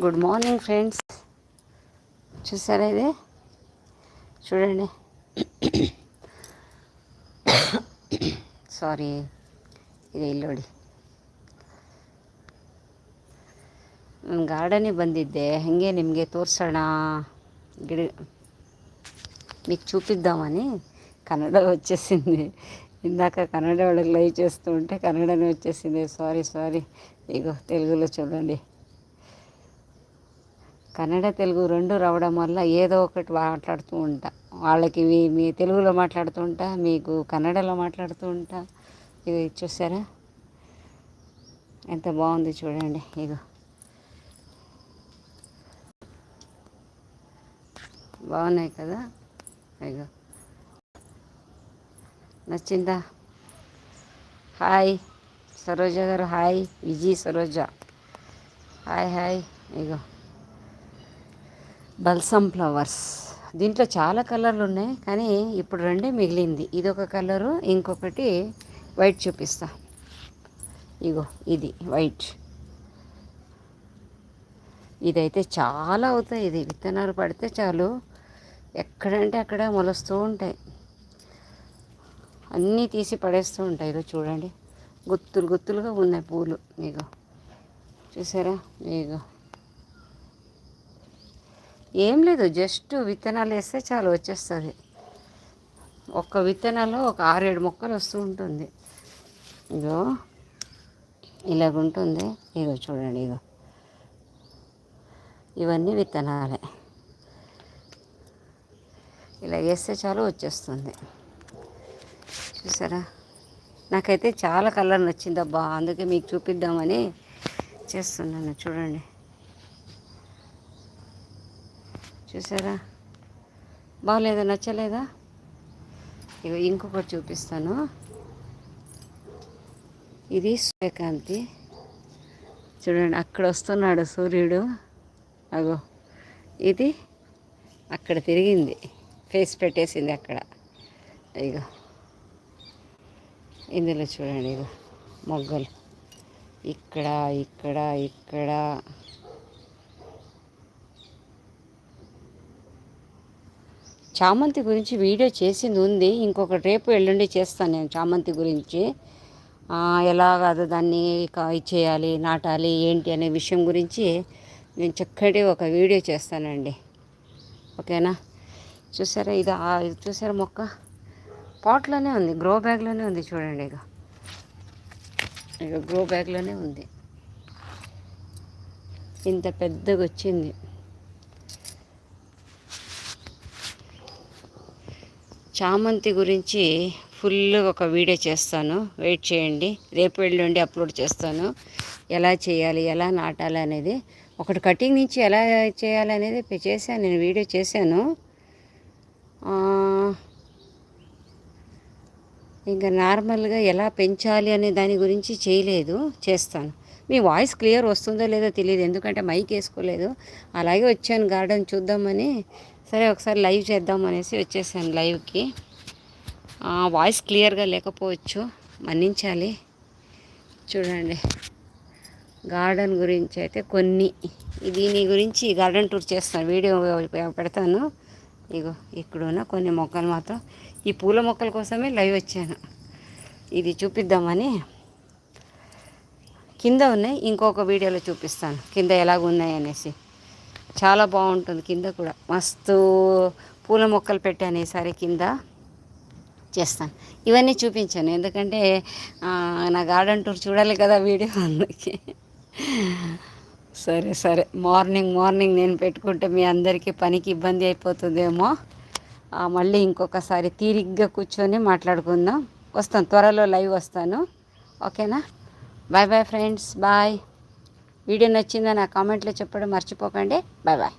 Good morning friends చూసారా ఇది చూడండి ಸಾರಿ ಇದೆ ಇಲ್ಲಿ ನೋಡಿ ನಾನು ಗಾರ್ಡನಿಗೆ ಬಂದಿದ್ದೆ ಹಾಗೆ ನಿಮಗೆ ತೋರಿಸೋಣ గిడ మీకు చూపిద్దామని కన్నడ వచ్చేసింది ఇందాక కన్నడ వాళ్ళకి లైవ్ చేస్తూ ఉంటే కన్నడనే వచ్చేసింది సారీ సారీ ఇగో తెలుగులో చూడండి కన్నడ తెలుగు రెండు రావడం వల్ల ఏదో ఒకటి మాట్లాడుతూ ఉంటా. వాళ్ళకి మీ- మీ తెలుగులో మాట్లాడుతూ ఉంటా మీకు కన్నడలో మాట్లాడుతూ ఉంటా. ఇది చూసారా? ఎంత బాగుంది చూడండి ఇగో. బాగున్నాయి కదా? ఇగో. నచ్చిందా? హాయ్. సరోజ గారు hi. Viji Saroja. Hi hi. ఇగో. Balsam flowers. దీంట్లో చాలా కలర్లు ఉన్నాయి కానీ ఇప్పుడు రెండే మిగిలింది. ఇది ఒక కలరు ఇంకొకటి వైట్ చూపిస్తా. ఇగో ఇది వైట్. ఇదైతే చాలా అవుతాయి ఇది విత్తనాలు పడితే చాలు. ఎక్కడంటే అక్కడ మొలుస్తూ ఉంటాయి. అన్నీ తీసి పడేస్తూ ఉంటాయి. ఇగో చూడండి. గుత్తులు గుత్తులుగా ఉన్నాయి పూలు. ఇగో చూసారా? ఇగో. ఏం లేదు జస్ట్ విత్తనాలు వేస్తే చాలు వచ్చేస్తుంది. ఒక్క విత్తనాలు ఒక ఆరేడు మొక్కలు వస్తూ ఉంటుంది. ఇగో ఇలాగుంటుంది. ఇగో చూడండి ఇగో. ఇవన్నీ విత్తనాలే. ఇలా వేస్తే చాలు వచ్చేస్తుంది. చూసారా? నాకైతే చాలా కలర్ నచ్చిందబ్బా అందుకే మీకు చూపిద్దామని చేస్తున్నాను. చూడండి. చూసారా? బాగలేదా? నచ్చలేదా? ఇక ఇంకొకటి చూపిస్తాను. ఇది సూర్యకాంతి. చూడండి అక్కడ వస్తున్నాడు సూర్యుడు. అగో ఇది అక్కడ తిరిగింది. ఫేస్ పెట్టేసింది అక్కడ. ఇగో ఇందులో చూడండి ఇగో మొగ్గలు. ఇక్కడ ఇక్కడ ఇక్కడ. చామంతి గురించి వీడియో చేసింది ఉంది. ఇంకొకటి రేపు ఎల్లుండి చేస్తాను నేను చామంతి గురించి. ఆ, ఎలాగ అది దాన్ని చేయాలి నాటాలి ఏంటి అనే విషయం గురించి నేను చక్కటి ఒక వీడియో చేస్తానండి. ఓకేనా? చూసారా ఇది? ఇది చూసారా మొక్క? పాట్లోనే ఉంది గ్రో బ్యాగ్లోనే ఉంది చూడండి ఇక. ఇక గ్రో బ్యాగ్లోనే ఉంది. ఇంత పెద్దగా వచ్చింది. చామంతి గురించి ఫుల్ ఒక వీడియో చేస్తాను. వెయిట్ చేయండి. రేపు ఎల్లుండి అప్లోడ్ చేస్తాను. ఎలా చేయాలి ఎలా నాటాలి అనేది. ఒకటి కటింగ్ నుంచి ఎలా చేయాలి అనేది చేశాను. నేను వీడియో చేశాను. ఇంకా నార్మల్గా ఎలా పెంచాలి అనే దాని గురించి చేయలేదు. చేస్తాను. మీ వాయిస్ క్లియర్ వస్తుందో లేదో తెలియదు. ఎందుకంటే మైక్ వేసుకోలేదు. అలాగే వచ్చాను గార్డెన్ చూద్దామని. సరే ఒకసారి లైవ్ చేద్దాం అనేసి వచ్చేసాను లైవ్కి. ఆ, వాయిస్ క్లియర్గా లేకపోవచ్చు మన్నించాలి. చూడండి గార్డెన్ గురించి అయితే కొన్ని. దీని గురించి గార్డెన్ టూర్ చేస్తాను వీడియో పెడతాను. ఇగో ఇక్కడున్న కొన్ని మొక్కలు మాత్రం. ఈ పూల మొక్కల కోసమే లైవ్ వచ్చాను. ఇది చూపిద్దామని. కింద ఉన్నాయి ఇంకొక వీడియోలో చూపిస్తాను కింద ఎలాగున్నాయి అనేసి. చాలా బాగుంటుంది కింద కూడా. మస్తు పూల మొక్కలు పెట్టాను ఈసారి కింద. చేస్తాను. ఇవన్నీ చూపించాను. ఎందుకంటే నా గార్డెన్ టూర్ చూడాలి కదా వీడియో అందుకే. సరే సరే. మార్నింగ్ మార్నింగ్ నేను పెట్టుకుంటే మీ అందరికీ పనికి ఇబ్బంది అయిపోతుందేమో. మళ్ళీ ఇంకొకసారి తీరిగ్గా కూర్చొని మాట్లాడుకుందాం. వస్తాను. త్వరలో లైవ్ వస్తాను. ఓకేనా? Bye bye friends. Bye. Video నచ్చిందా నా కామెంట్లో చెప్పడం మర్చిపోకండి. Bye bye